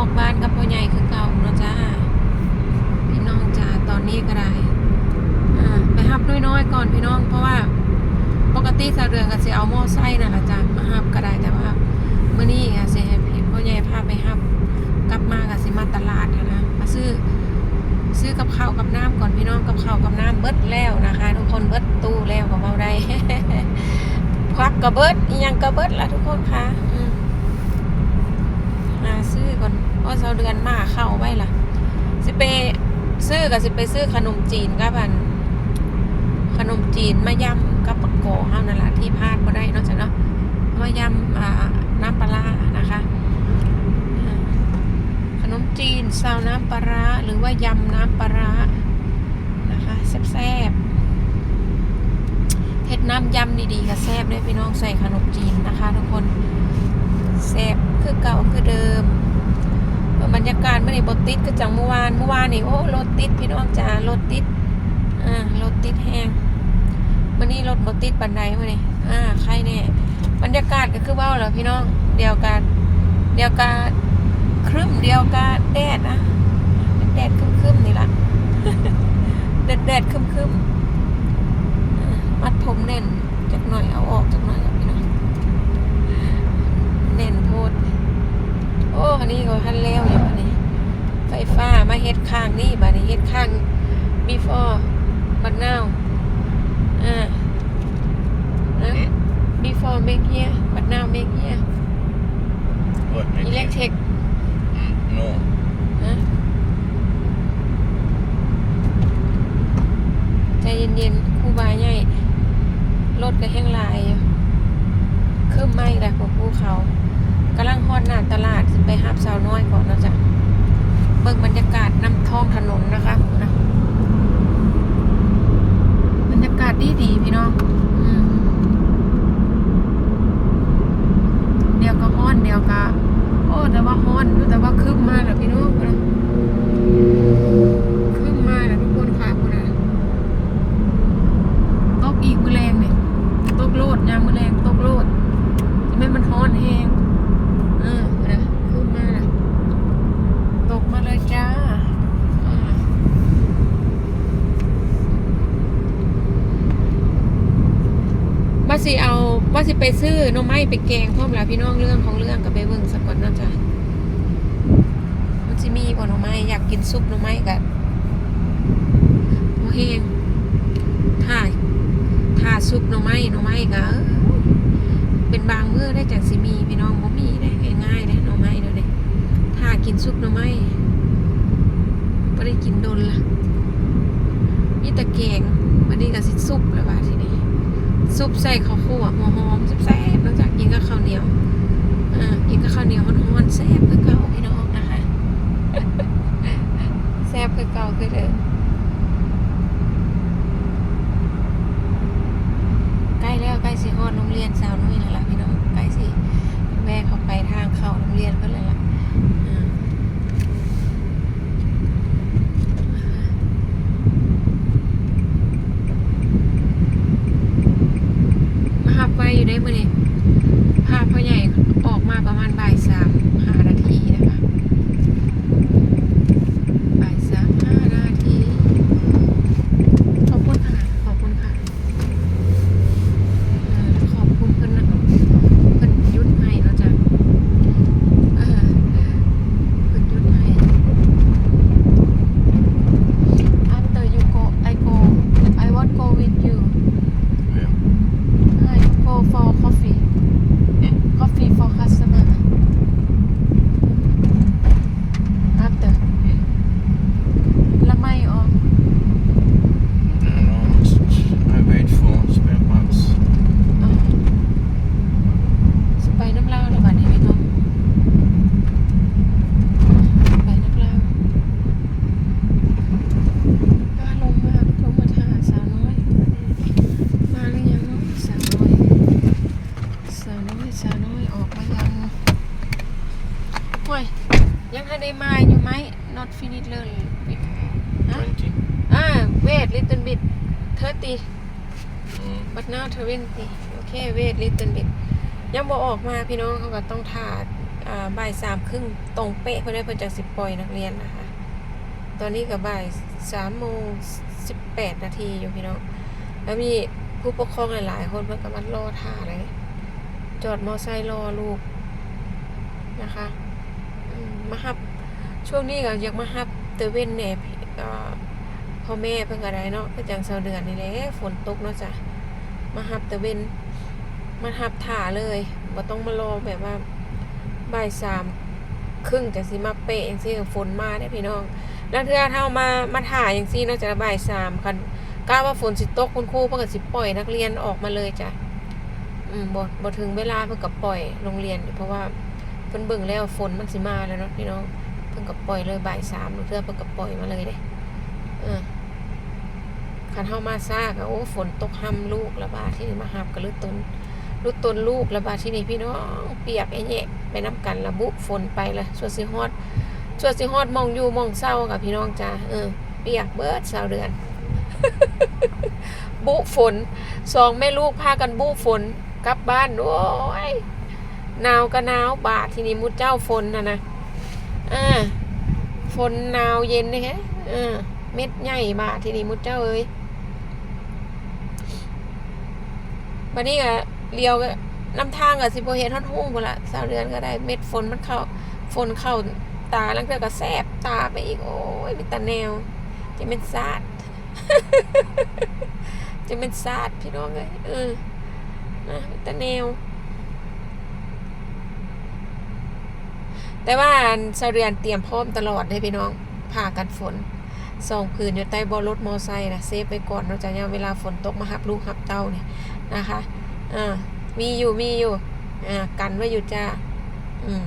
อกบ้านกับพ่อใหญ่คือเก่าเนาะจ้าพี่น้องจ้าตอนนี้ก็ได้ไปหับน้อยๆก่อนพี่น้องเพราะว่าปกติสาวเดือนก็สิเอาหม้อไส้นั่นแหละจ้ามาหับก็ได้แต่ว่าเมื้อนี้ก็สิให้พี่พ่อใหญ่พาไปหับกลับมาก็สิมาตลาดนะมาซื้อซื้อกับข้าวกับน้ำก่อนพี่น้องกับข้าวกับน้ำเบิดแล้วนะคะ ทุกคนเบิดตู้แล้วก็เบาได้ควักกระเบิดยังกระเบิดละทุกคนค่ะอื ก่อนเพราเสาเดือนมาเข้าไว้ล่ะ สิไปซื้อกับสิไปซื้อขนมจีนกับอัน ขนมจีนมายำกับปะโกเฮานั่นแหละที่พลาดบ่ได้นาะจ้ะเนาะมายำน้ำปลาร้านะคะ ขนมจีนซาวน้ำปลาร้าหรือว่ายำน้ำปลาร้านะคะแซ่บๆเฮ็ดน้ำยำดีๆก็แซ่บด้วยพี่น้องใส่ขนมจีนนะคะ ทุกคนแซ่บคือเก่าคือเดิม รรยากาศเมื่อนี้รถติดก็จังเมื่อวานเมื่อวานนี่โอ้รถติดพี่น้องจ้ารถติดอ่ารถติดแห้งมื่อนี้รถรถติดปันไดมื่อนี่อ่าใครเนี่ยบรรยากาศก็คือเว่าเหรอพี่น้องเดียวกัน เดียวกันครึ่มเดียวกันแดดนะแดดครึ้มๆนี่ละ แดดแดดครึ้มๆอ่ามัดผมแน่นจักหน่อยเอาออกจักหน่อยครับพี่น้องแน่นโพด โอ้อันนี้ก็ทันแล้วอยู่บัดนี้ ไฟฟ้ามาเฮ็ดข้างนี่บัดนี้เฮ็ดข้าง before but now อ่านะ before make here but now make here What? Make it? electric Mm, no. นะใจเย็นๆครูบาใหญ่รถก็แห้งหลายอยู่คืบไม่แหละพวกภูเขากำลังฮอดหน้าตลาดสิไปฮับสาวน้อยก่อนเนาะจ๊ะเบิ่งบรรยากาศน้ำท้องถนนนะคะนะบรรยากาศดีดีๆพี่น้องอืมเดี๋ยวก็ฮ้อน เดียวก็โอ้แต่ว่าฮ้อนแต่ว่าคืบมาแล้วพี่น้องนะคืบมาแล้วทุกคนค่ะคุณนะตกอีกมือแรงเนี่ยตกโลดยามมือแรงตกโลดจะไม่มันฮ้อนแห้งเออนะคืบมาแล้วตกมาเลยจ้าอ่าว่าสิเอา ว่าสิไปซื้อน่อไม้ไปแกงพร้อมแล้วพี่น้องเรื่องของเรื่องกับไปเบิ่งสักก่อนนาะจ้ะมันสิมีบ่หน่อไม้อยากกินซุปน่อไม้กับโอเฮงถ้าถ้าซุปน่อไม้น่อไม้ก็เอ้ยเป็นบางเมื้อได้จากสิมีพี่น้องบ่มีได้ง่ายๆได้น่อไม้เดี๋ยวนี้ถ้ากินซุปน่อไม้บ่ได้กินโดนละมีแต่แกงวันนี้ก็สิซุปแล้วว่าทีนี้ ซุปใส่ข้าวคั่วหัวหอมแซ่บๆแล้วจากกินกับข้าวเหนียวอ่ากินกับข้าวเหนียวฮ้อนๆแซ่บคือเก่าพี่น้องนะคะแซ่บคือเก่าคือเดิมใกล้แล้วใกล้สิฮอดโรงเรียนสาวนุ้ยแล้วล่ะพี่น้อง ใกล้สิแม่เขาไปทางเข้าโรงเรียนเพิ่นแล้วล่ะอ่ามาหับไว้อยู่ได้มื้อนี้ภาพพ่อใหญ่ออกมาประมาณบ่ายสามห้านาทีนะคะ บ่ายสามห้านาที ขอบคุณค่ะ ขอบคุณค่ะเอ่อขอบคุณเพิ่นนะเพิ่นยุดให้เนาะจ้ะเออเพิ่นยุดให้ after you go I go I want go with you Where? I go for coffee Hmm? coffee for customer after ละไม่ออก I don't know. It's- I wait for spare parts. อ๋อสไปน้ำเล่าแล้วบัดนี้พี่น้องไปน้ำเล่าป้าลงมาลงมาท่าสาวน้อย มาหรือยังเนาะสาวน้อย สาวน้อย สาวน้อยออกมายังห่วยยังทันได้มาอยู่ไหม not finish เลย Huh? 20. อ่า wait little bit 30 Mm. but now 20 โอเค wait little bit ยังบ่ออกมาพี่น้องเขาก็ต้องทาอ่าบ่ายสามครึ่งตรงเป๊ะเพื่อนได้เพื่อนจากสิบปล่อยนักเรียนนะคะ ตอนนี้ก็บ่ายสามโมงสิบแปดนาทีอยู่พี่น้อง แล้วมีผู้ปกครองหลาย ๆ คนเพื่อนก็มารอท่าเลย จอดมอไซค์รอลูกนะคะอืมมาฮับ ช่วงนี้ก็อยากมาฮับเตเว่นเนี่ย พ่อแม่เพิ่นก็ได้เนาะก็จังเสาเดือนนี่แหละฝนตกเนาะจ้ะมาฮับเตเวนมาฮับถ่าเลยบ่ต้องมารอแบบว่าบ่ายสามครึ่งจะสิมาเปะจังซี่ฝนมาได้พี่น้องแล้วเทื่อเท่ามามาถ่ายจังซี่เนาะจะบ่ายสามคันกล้าว่าฝนสิตกคุณครูเพิ่นก็สิปล่อยนักเรียนออกมาเลยจ้ะอืมบ่บ่ถึงเวลาเพิ่นก็ปล่อยโรงเรียนเพราะว่าเพิ่นเบิ่งแล้วฝนมันสิมาแล้วเนาะพี่น้องเพิ่งกับปล่อยเลยบ่ายสามเทื่อเพิ่งกับปล่อยมาเลยเด้เออ คันเฮามาซ่ากโอ้ฝนตกห้ำลูกระบาดที่นี่มาหับกับลุดตนลุดตนลูกระบาดที่นี่พี่น้องเปียกไอ้แยไปน้ำกันระบุฝนไปละส่วนสิฮอดส่วนสิฮอดมองอยู่มองเศร้ากับพี่น้องจ้าเออเปียกเบิดเศร้าเดือน บุฝนสองแม่ลูกพากันบุฝนกลับบ้านโอ้ยหนาวก็หนาวบาดที่นี่มุดเจ้าฝนนะนะอ่าฝนหนาวเย็นนี่ฮะอ่าเม็ดใหญ่บาที่นี้มุดเจ้าเอ้ย วันนี้ก็เลี้ยวก็น้ำทางกับสิบเฮ็ดฮอดหุ้งพุ่นละสาวเดือนก็ได้เม็ดฝนมันเข้าฝนเข้าตาแล้วเทื่อก็แสบตาไปอีก โอ้ยมีต่แนว จะเป็นซาดจะเป็นซาดพี่น้องเลยเออนะมีต่แนว แต่ว่าเสาเรือนเตรียมพร้อมตลอดเลยพี่น้อง ผ่ากันฝนสองผืนอยู่ใต้บอรถมอไซค์นะเซฟไปก่อนเราจะเนี่ยเวลาฝนตกมาหับลูกหับเต้าเนี่ยนะคะอ่ามีอยู่มีอยู่อ่ากันไว้อยู่จ้าอืม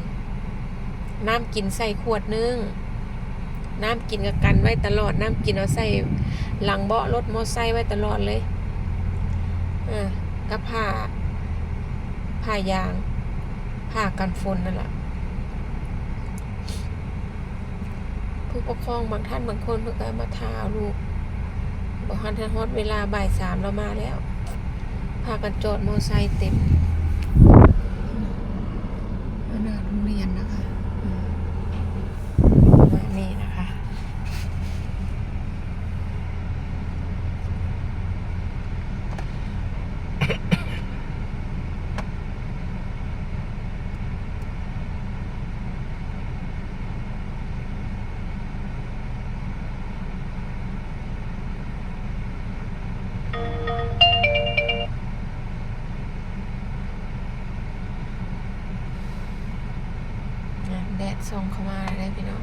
น้ำกินใส่ขวดนึงน้ำกินกับกันไว้ตลอดน้ำกินเอาใส่หลังเบาะรถมอไซค์ไว้ตลอดเลยอ่ากับผ้าผ้ายางผ้ากันฝนนั่นแหละ ผู้ปกครองบางท่านบางคนเพิ่งมาทาลูกบอกฮันทันฮอดเวลาบ่ายสามเรามาแล้ว พากันจอดมอไซค์เต็มอันนาโรงเรียนนะคะอืมประมาณนี้นะคะ อะแดดส่องเข้ามาเลยพี่น้อง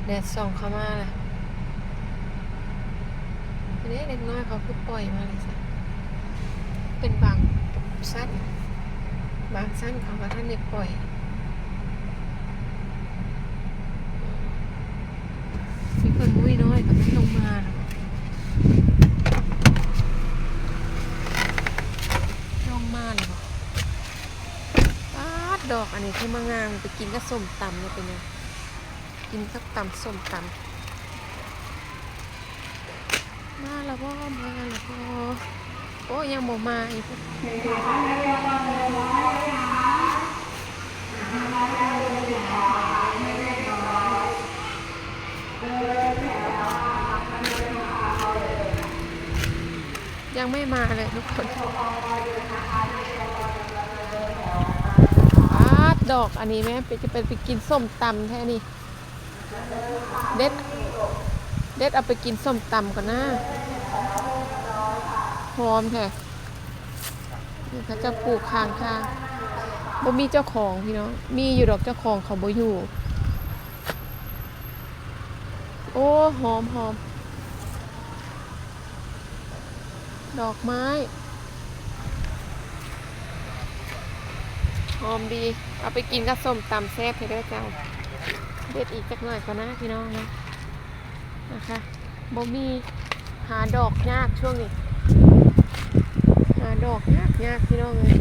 แดดส่องเข้ามาเลยอันนี้เล็กน้อยเขาคือปล่อยมาเลยสิเป็นบางสั้น บางสั้นเขาก็ท่านได้ปล่อยมีคนมุ้ยน้อยก็ไม่ลงมาหรอกลงมาหรอกปาดอกอันนี้ที่มางามไปกินกับส้มตำเนี่ยเป็นไง กินกับตำส้มตำมาแล้วพ่อมาแล้วพ่อโอ้ยังบ่มาอีกยังไม่มาเลยทุกคนอาดดอกอันนี้แม่ไปจะไปไปกินส้มตำแท้นี่ เด็ด เด็ดเอาไปกินส้มตำก่อนนะหอมแท้นี่เขาจะปลูกข้างทางบ่มีเจ้าของพี่น้อง มีอยู่ดอกเจ้าของเขาบ่อยู่ โอ้หอมหอม ดอกไม้ หอมดี เอาไปกินกับส้มตำแซ่บให้ด้วยจ้า เด็ดอีกจักหน่อยก็นะพี่น้องนะนะคะบ่มีหาดอกยากช่วงนี้หาดอกยากยากพี่น้องเลย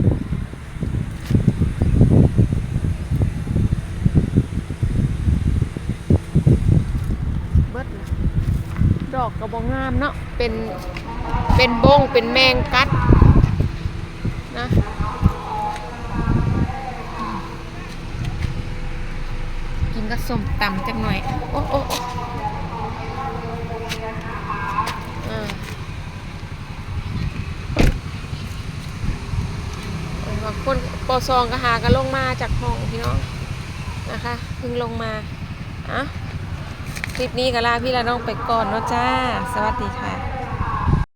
เบิดดอกกระบองงามเนาะเป็นเป็นบงเป็นแมงกัด นะ กินก็ส้มตำจังหน่อย โอ้โอ้โอ้อ่าบางคนปอซองก็หากันลงมาจากห้องพี่น้องนะคะเพิ่งลงมาอะคลิปนี้ก็ลาพี่ละน้องไปก่อนเนาะจ้า สวัสดีค่ะ